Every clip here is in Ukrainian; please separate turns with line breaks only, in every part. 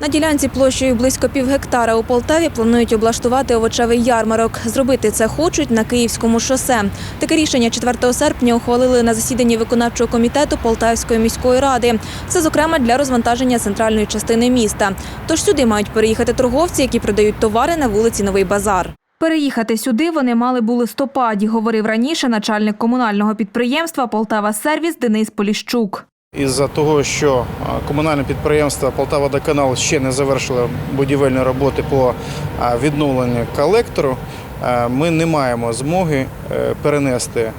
На ділянці площею близько півгектара у Полтаві планують облаштувати овочевий ярмарок. Зробити це хочуть на Київському шосе. Таке рішення 4 серпня ухвалили на засіданні виконавчого комітету Полтавської міської ради. Це, зокрема, для розвантаження центральної частини міста. Тож сюди мають переїхати торговці, які продають товари на вулиці Новий Базар. Переїхати сюди вони мали б у листопаді, говорив раніше начальник комунального підприємства Полтава Сервіс Денис Поліщук.
Із-за того, що комунальне підприємство Полтавадоканал ще не завершило будівельні роботи по відновленню колектору, ми не маємо змоги е, перенести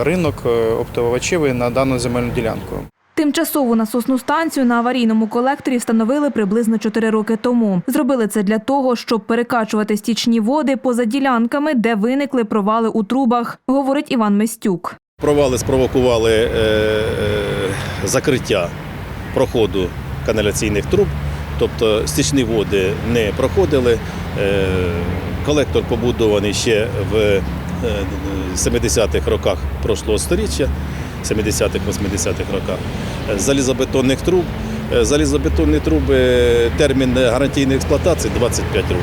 ринок е, на дану земельну ділянку.
Тимчасову насосну станцію на аварійному колекторі встановили приблизно 4 роки тому. Зробили це для того, щоб перекачувати стічні води поза ділянками, де виникли провали у трубах, говорить Іван Местюк.
Провали спровокували е, е, закриття проходу каналяційних труб, тобто стічні води не проходили. Е, колектор побудований ще в е, 70-х роках прошлого століття, 70-х-80-х роках. Е, Залізобетонних труб. Е, Залізобетонні труби, термін гарантійної експлуатації 25 років.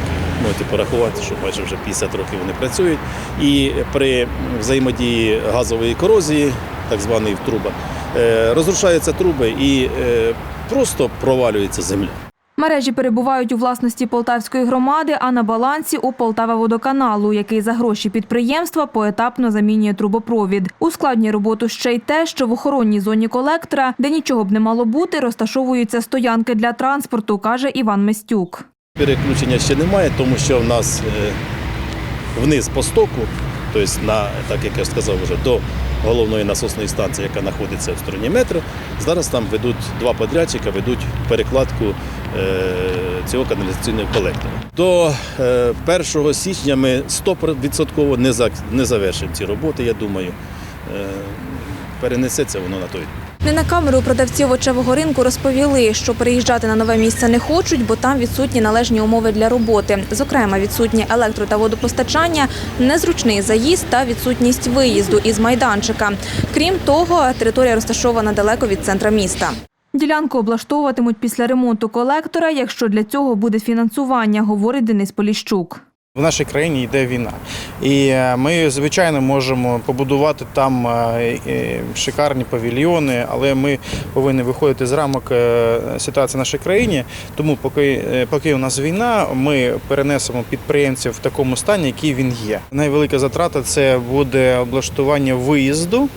Можете порахувати, що майже вже 50 років вони працюють. І при взаємодії газової корозії, так званої в трубах, е, розрушаються труби і е, просто провалюється земля.
Мережі перебувають у власності Полтавської громади, а на балансі у Полтава водоканалу, який за гроші підприємства поетапно замінює трубопровід. Ускладнює роботу ще й те, що в охоронній зоні колектора, де нічого б не мало бути, розташовуються стоянки для транспорту, каже Іван Местюк.
Переключення ще немає, тому що в нас е, вниз по стоку, тобто на, так як я сказав вже, до головної насосної станції, яка знаходиться в стороні метро, зараз там ведуть два подрядчика, ведуть перекладку е, цього каналізаційного колектора. До е, 1 січня ми 100% не, завершимо ці роботи, я думаю. Е, перенесеться воно на той.
Не на камеру продавці овочевого ринку розповіли, що переїжджати на нове місце не хочуть, бо там відсутні належні умови для роботи. Зокрема, відсутні електро та водопостачання, незручний заїзд та відсутність виїзду із майданчика. Крім того, територія розташована далеко від центра міста. Ділянку облаштовуватимуть після ремонту колектора, якщо для цього буде фінансування, говорить Денис Поліщук.
В нашій країні йде війна, і е, ми звичайно можемо побудувати там е, е, шикарні павільйони, але ми повинні виходити з рамок ситуації в нашій країні. Тому, поки поки у нас війна, ми перенесемо підприємців в такому стані, який він є. Найвелика затрата це буде облаштування виїзду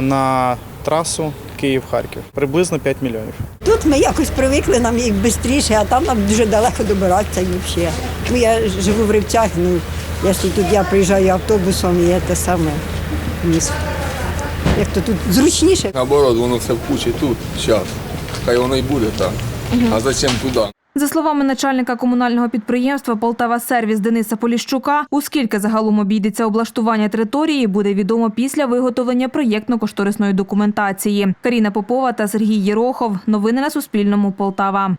на трасу Київ-Харків, приблизно 5 мільйонів.
Тут ми якось привикли, нам їх швидше, а там нам дуже далеко добиратися і взагалі. Ну, я живу в Ривчах, ну, якщо тут я приїжджаю автобусом, і те саме. Як то тут зручніше.
Наоборот, воно все в кучі тут, зараз. Хай воно й буде так. А зачем туди?
За словами начальника комунального підприємства Полтава Сервіс Дениса Поліщука, у скільки загалом обійдеться облаштування території, буде відомо після виготовлення проєктно-кошторисної документації. Каріна Попова та Сергій Єрохов. Новини на Суспільному. Полтава.